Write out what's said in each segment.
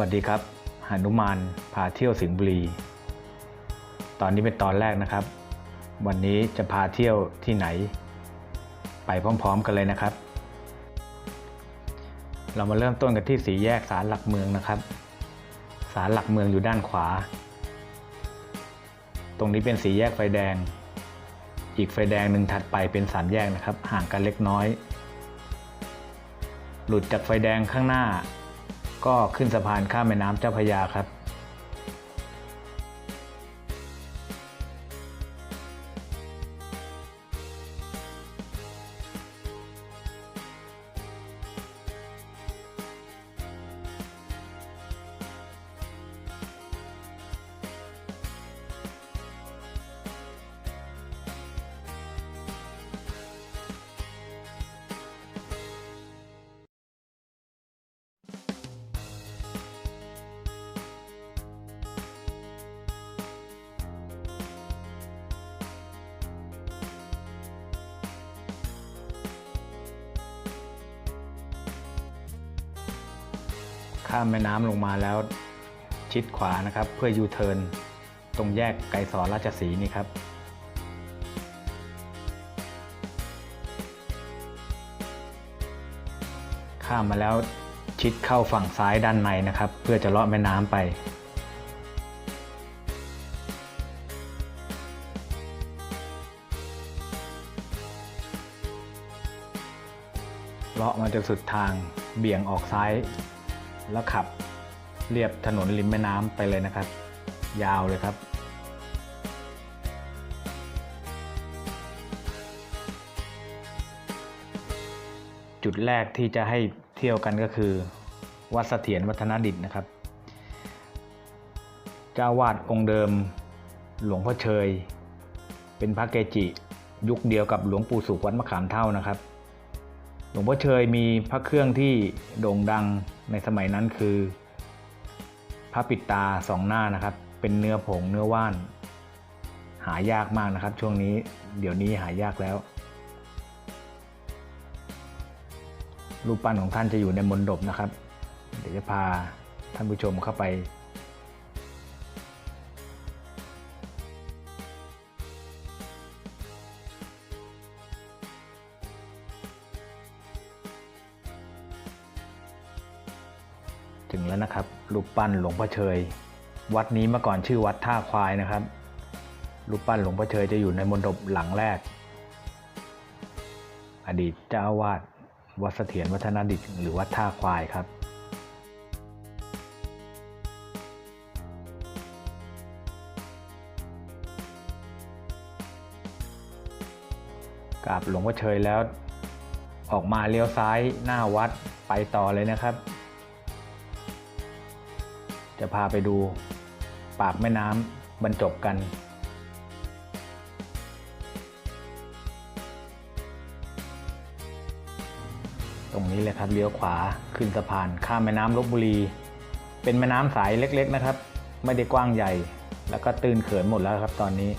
วัสดีครับหนุมานพาเที่ยวสิงห์บุรี ตอนนี้เป็นตอนแรกนะครับ วันนี้จะพาเที่ยวที่ไหน ไปพร้อมๆกันเลยนะครับ เรามาเริ่มต้นกันที่สีแยกสารหลักเมืองนะครับสารหลักเมืองอยู่ด้านขวา ตรงนี้เป็นสีแยกไฟแดง อีกไฟแดงหนึ่งถัดไปเป็นสามแยกนะครับ ห่างกันเล็กน้อย หลุดจากไฟแดงข้างหน้า ก็ขึ้นสะพานข้ามแม่น้ำเจ้าพระยาครับ ข้ามแม่น้ำลงมาแล้ว ชิดขวานะครับ เพื่อยูเทิร์นตรงแยกไกรสอนราชสีนี่ครับ ข้ามมาแล้วชิดเข้าฝั่งซ้ายด้านในนะครับ เพื่อจะเลาะแม่น้ำไปเลาะมาจนสุดทางเบี่ยงออกซ้าย แล้วขับเรียบถนนริมแม่น้ำไปเลยนะครับ ยาวเลยครับจุดแรกที่จะให้เที่ยวกันก็คือ วัดเสถียรวัฒนดิตนะครับ เจ้าวาดองค์เดิม หลวงพ่อเชย เป็นพระเกจิ ยุคเดียวกับหลวงปู่สุขวัดมะขามเท่านะครับ หลวงพ่อเชยมีพระเครื่องที่โด่งดังในสมัยนั้นคือ พระปิดตาสองหน้านะครับ เป็นเนื้อผงเนื้อว่าน หายากมากนะครับ ช่วงนี้เดี๋ยวนี้หายากแล้ว รูปปั้นของท่านจะอยู่ในมณฑปนะครับ เดี๋ยวจะพาท่านผู้ชมเข้าไป ถึงแล้วนะครับรูปปั้นหลวงพ่อเชย วัดนี้เมื่อก่อนชื่อวัดท่าควายนะครับรูปปั้นหลวงพ่อเชยจะอยู่ในมณฑปหลังแรก อดีตเจ้าวาสวัดเสถียรวัฒนดิตหรือวัดท่าควายครับกราบหลวงพ่อเชยแล้ว ออกมาเลี้ยวซ้ายหน้าวัดไปต่อเลยนะครับ จะพาไปดู ปากแม่น้ำบรรจบกัน ตรงนี้เลยครับเลี้ยวขวาขึ้นสะพานข้ามแม่น้ำลบบุรี เป็นแม่น้ำสายเล็ก ๆ นะครับ ไม่ได้กว้างใหญ่ แล้วก็ตื้นเขินหมดแล้วครับตอนนี้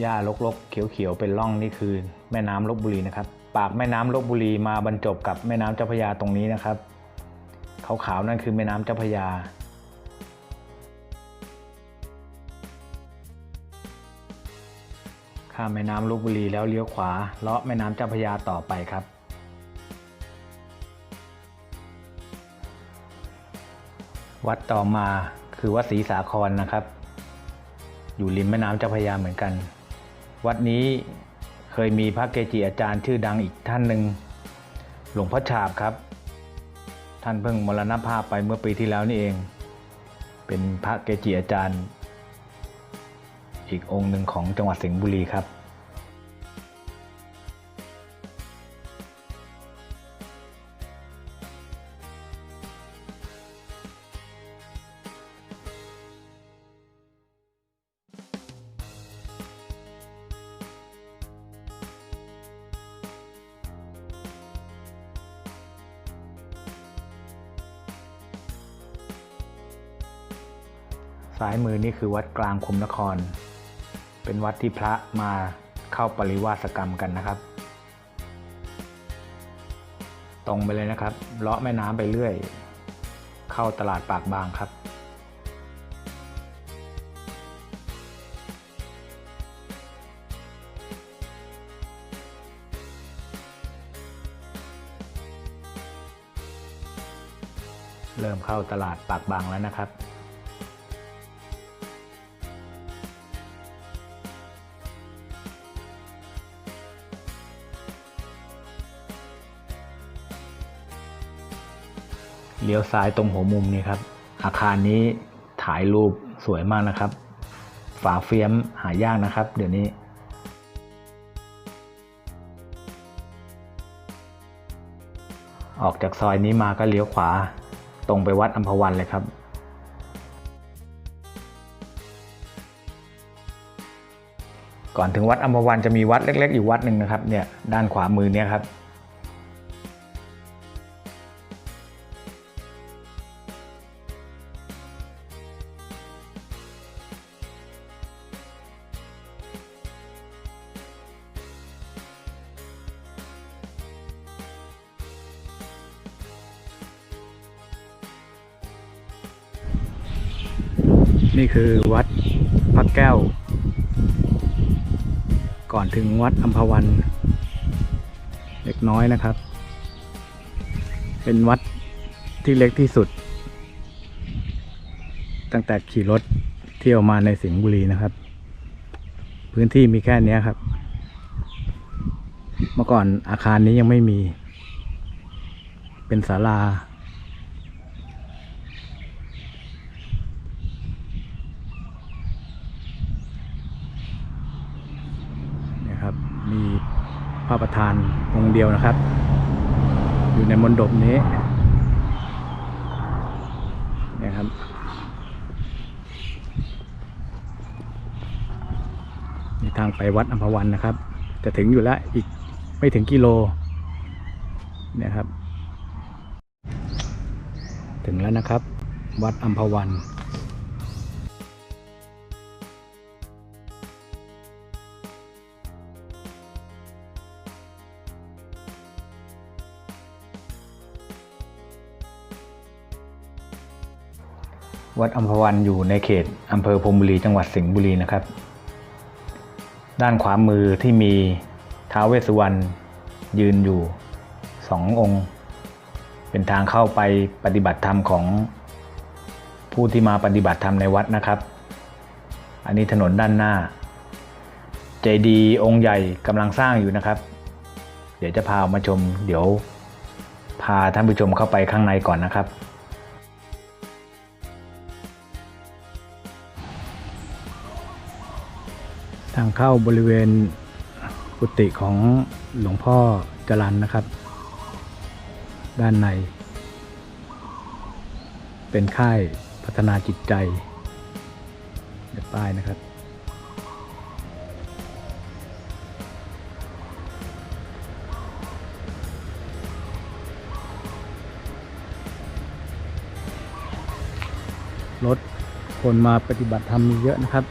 หญ้ารกๆ เขียวๆ เป็นร่องนี่คือ แม่น้ำลบบุรีนะครับ ปากแม่น้ำลบบุรีมาบรรจบกับแม่น้ำเจ้าพระยาตรงนี้นะครับขาวๆนั่นคือแม่น้ำเจ้าพระยา ข้ามแม่น้ำลบบุรีแล้วเลี้ยวขวาเลาะแม่น้ำเจ้าพระยาต่อไปครับวัดต่อมาคือวัดศรีสาครนะครับ อยู่ริมแม่น้ำเจ้าพระยาเหมือนกัน วัดนี้เคยมีพระเกจิอาจารย์ชื่อดังอีกท่านหนึ่งหลวงพ่อฉาบครับ ท่านเพิ่งมรณภาพไปเมื่อปีที่แล้วนี่เอง เป็นพระเกจิอาจารย์ อีกองค์หนึ่งของจังหวัดสิงห์บุรีครับ ซ้ายมือนี่คือวัดกลางคุมนคร เป็นวัดที่พระมาเข้าปริวาสกรรมกันนะครับ ตรงไปเลยนะครับ เลาะแม่น้ำไปเรื่อย เข้าตลาดปากบางครับ เริ่มเข้าตลาดปากบางแล้วนะครับ เลี้ยวซ้ายตรงหัวมุมนี่ครับ อาคารนี้ถ่ายรูปสวยมากนะครับ ฝาเฟียมหายากนะครับ เดี๋ยวนี้ ออกจากซอยนี้มาก็เลี้ยวขวาตรงไปวัดอัมพวันเลยครับ ก่อนถึงวัดอัมพวันจะมีวัดเล็ก ๆ อยู่วัดหนึ่งนะครับ เนี่ยด้านขวามือเนี่ยครับ นี่คือวัดพระแก้ว ก่อนถึงวัดอัมพวันเล็กน้อยนะครับ เป็นวัดที่เล็กที่สุด ตั้งแต่ขี่รถเที่ยวมาในสิงห์บุรีนะครับ พื้นที่มีแค่เนี้ยครับ เมื่อก่อนอาคารนี้ยังไม่มี เป็นศาลา เนี่ยครับ มี พระประธานองค์เดียวนะครับ อยู่ในมณฑปนี้นี่ยครับมีทางไปวัดอัมพวันนะครับ จะถึงอยู่แล้วอีกไม่ถึงกิโลเนี่ยครับ ถึงแล้วนะครับ วัดอัมพวัน วัดอัมพวันอยู่ในเขตอำเภอพรมบุรีจังหวัดสิงห์บุรีนะครับ ด้านขวามือที่มีท้าวเวสสุวรรณยืนอยู่สององค์ เป็นทางเข้าไปปฏิบัติธรรมของผู้ที่มาปฏิบัติธรรมในวัดนะครับ อันนี้ถนนด้านหน้า เจดีย์องค์ใหญ่กำลังสร้างอยู่นะครับ เดี๋ยวจะพาออกมาชม เดี๋ยวพาท่านผู้ชมเข้าไปข้างในก่อนนะครับ ทางเข้าบริเวณกุฏิของหลวงพ่อจรันนะครับ ด้านใน เป็นค่ายพัฒนาจิตใจเดี๋ยวป้ายนะครับ รถคนมาปฏิบัติธรรมมีเยอะนะครับ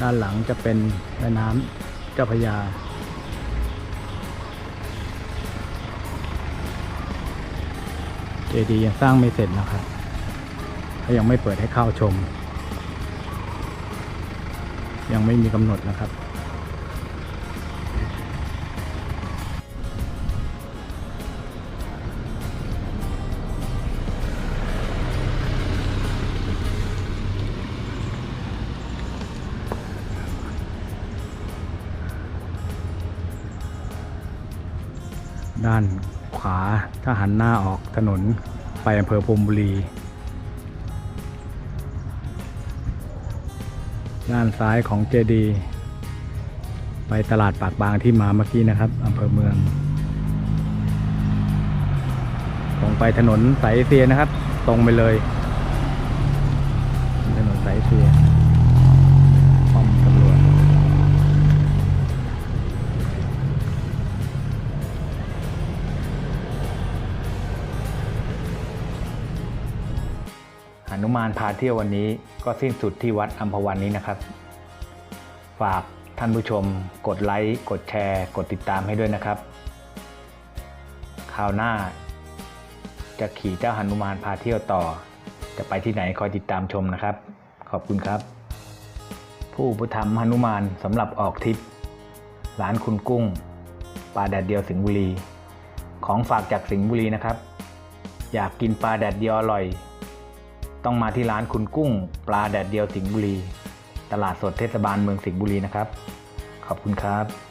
ด้านหลังจะเป็นแม่น้ำเจ้าพระยา เจดีย์ยังสร้างไม่เสร็จนะครับก็ยังไม่เปิดให้เข้าชม ยังไม่มีกำหนดนะครับ ด้านขวาถ้าหันหน้าออกถนนไปอำเภอพรมบุรี ด้านซ้ายของเจดี ไปตลาดปากบางที่มาเมื่อกี้นะครับอำเภอเมืองตรงไปถนนสายเอเชียนะครับ ตรงไปเลย ถนนสายเอเชีย หนุมานพาเที่ยววันนี้ก็สิ้นสุดที่วัดอัมพวันนี้นะครับ ฝากท่านผู้ชมกดไลค์กดแชร์ กดติดตามให้ด้วยนะครับคราวหน้า จะขี่เจ้าหนุมานพาเที่ยวต่อ จะไปที่ไหนคอยติดตามชมนะครับ ขอบคุณครับ ผู้อุปถัมภ์หนุมานสำหรับออกทริปร้านคุณกุ้งปลาแดดเดียวสิงห์บุรี ของฝากจากสิงห์บุรีนะครับ อยากกินปลาแดดเดียวอร่อย ต้องมาที่ร้านคุณกุ้ง ปลาแดดเดียวสิงห์บุรี ตลาดสดเทศบาลเมืองสิงห์บุรีนะครับ ขอบคุณครับ